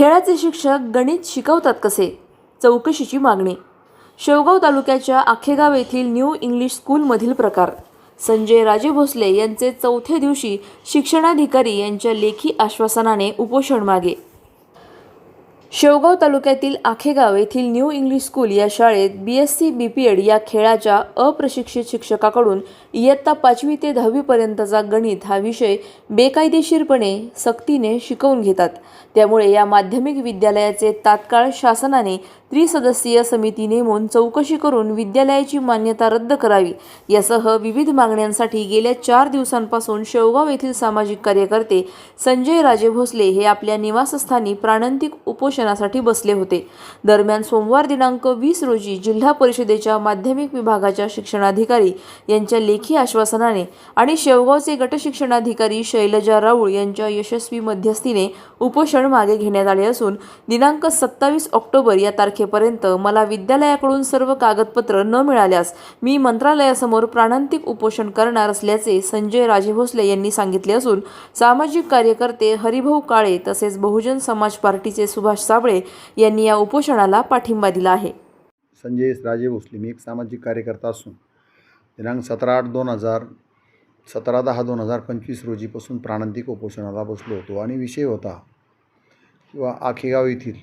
खेळाचे शिक्षक गणित शिकवतात कसे? चौकशीची मागणी. शेवगाव तालुक्याच्या आखेगाव येथील न्यू इंग्लिश स्कूलमधील प्रकार. संजय राजे भोसले यांचे चौथ्या दिवशी शिक्षणाधिकारी यांच्या लेखी आश्वासनाने उपोषण मागे. शेवगाव तालुक्यातील आखेगाव येथील न्यू इंग्लिश स्कूल या शाळेत B S C B P Ed या खेळाच्या अप्रशिक्षित शिक्षकाकडून इयत्ता पाचवी ते दहावीपर्यंतचा गणित हा विषय बेकायदेशीरपणे सक्तीने शिकवून घेतात. त्यामुळे या माध्यमिक विद्यालयाचे तात्काळ शासनाने त्रिसदस्यीय समिती नेमून चौकशी करून विद्यालयाची मान्यता रद्द करावी. यासह विविध मागण्यांसाठी गेल्या चार दिवसांपासून शेवगाव येथील सामाजिक कार्यकर्ते संजय राजे भोसले हे आपल्या निवासस्थानी प्राणंतिक उपोषणासाठी बसले होते. दरम्यान सोमवार दिनांक वीस रोजी जिल्हा परिषदेच्या माध्यमिक विभागाच्या शिक्षणाधिकारी यांच्या लेखी आश्वासनाने आणि शेवगावचे गटशिक्षणाधिकारी शैलजा राऊळ यांच्या यशस्वी मध्यस्थीने उपोषण मागे घेण्यात आले असून दिनांक सत्तावीस ऑक्टोबर या तारखे तारखेपर्यंत मला विद्यालयाकडून सर्व कागदपत्र न मिळाल्यास मी मंत्रालयासमोर प्राणांतिक उपोषण करणार असल्याचे संजय राजे भोसले यांनी सांगितले असून सामाजिक कार्यकर्ते हरिभाऊ काळे तसेच बहुजन समाज पार्टीचे सुभाष साबळे यांनी या उपोषणाला पाठिंबा दिला आहे. संजय राजे भोसले मी एक सामाजिक कार्यकर्ता असून दिनांक सतरा आठ दोन हजार सतरा दहा दोन हजार पंचवीस रोजीपासून प्राणांतिक उपोषणाला बसलो होतो. आणि विषय होता किंवा आखेगाव येथील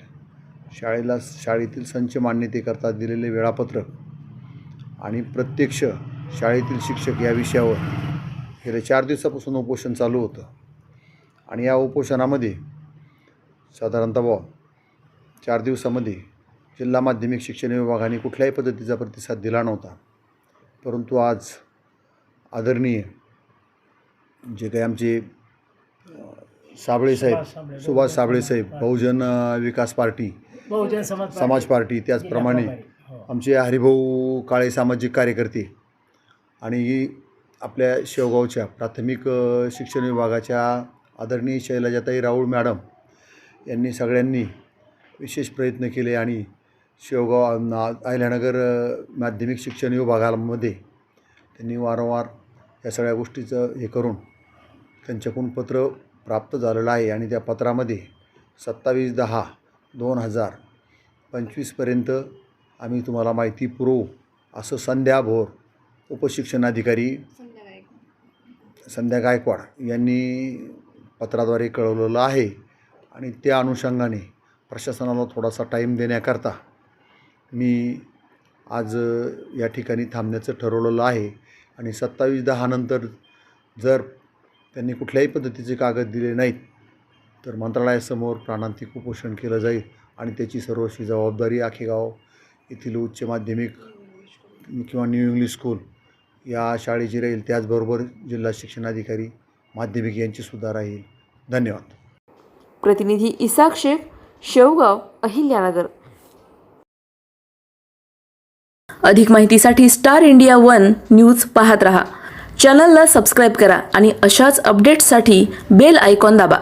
शाळेला शाळेतील संच मान्यतेकरता दिलेले वेळापत्रक आणि प्रत्यक्ष शाळेतील शिक्षक या विषयावर गेल्या चार दिवसापासून उपोषण चालू होतं. आणि या उपोषणामध्ये साधारणतः बुवा चार दिवसामध्ये जिल्हा माध्यमिक शिक्षण विभागाने कुठल्याही पद्धतीचा प्रतिसाद दिला नव्हता. परंतु आज आदरणीय जे काही आमचे साबळे साहेब सुभाष साबळे साहेब बहुजन विकास पार्टी बहुजन समाज समाज पार्टी त्याचप्रमाणे हो. आमचे हरिभाऊ काळे सामाजिक कार्यकर्ते आणि आपल्या शेवगावच्या प्राथमिक शिक्षण विभागाच्या आदरणीय शैलजाताई राऊळ मॅडम यांनी सगळ्यांनी विशेष प्रयत्न केले आणि शेवगाव ना- अहिल्यानगर माध्यमिक शिक्षण विभागामध्ये त्यांनी वारंवार या सगळ्या गोष्टीचं हे करून त्यांच्याकडून पत्र प्राप्त झालेलं आहे आणि त्या पत्रामध्ये सत्तावीस दहा दोन हजार पंचवीसपर्यंत आम्ही तुम्हाला माहिती पुरवू. असं संध्या भोर उपशिक्षणाधिकारी संध्या गायकवाड यांनी पत्राद्वारे कळवलेलं आहे. आणि त्या अनुषंगाने प्रशासनाला थोडासा टाईम देण्याकरता मी आज या ठिकाणी थांबण्याचं ठरवलेलं आहे. आणि सत्तावीस दहानंतर जर त्यांनी कुठल्याही पद्धतीचे कागद दिले नाहीत तर मंत्रालयासमोर प्राणांतिक उपोषण केलं जाईल आणि त्याची सर्वस्वी जबाबदारी आखेगाव येथील उच्च माध्यमिक किंवा न्यू इंग्लिश स्कूल या शाळेची राहील. त्याचबरोबर जिल्हा शिक्षणाधिकारी माध्यमिक यांची सुद्धा राहील. धन्यवाद. प्रतिनिधी इसाक शेख शेवगाव अहिल्यानगर. अधिक माहितीसाठी स्टार इंडिया वन न्यूज पाहत रहा. चॅनलला सबस्क्राईब करा आणि अशाच अपडेट्ससाठी बेल आयकॉन दाबा.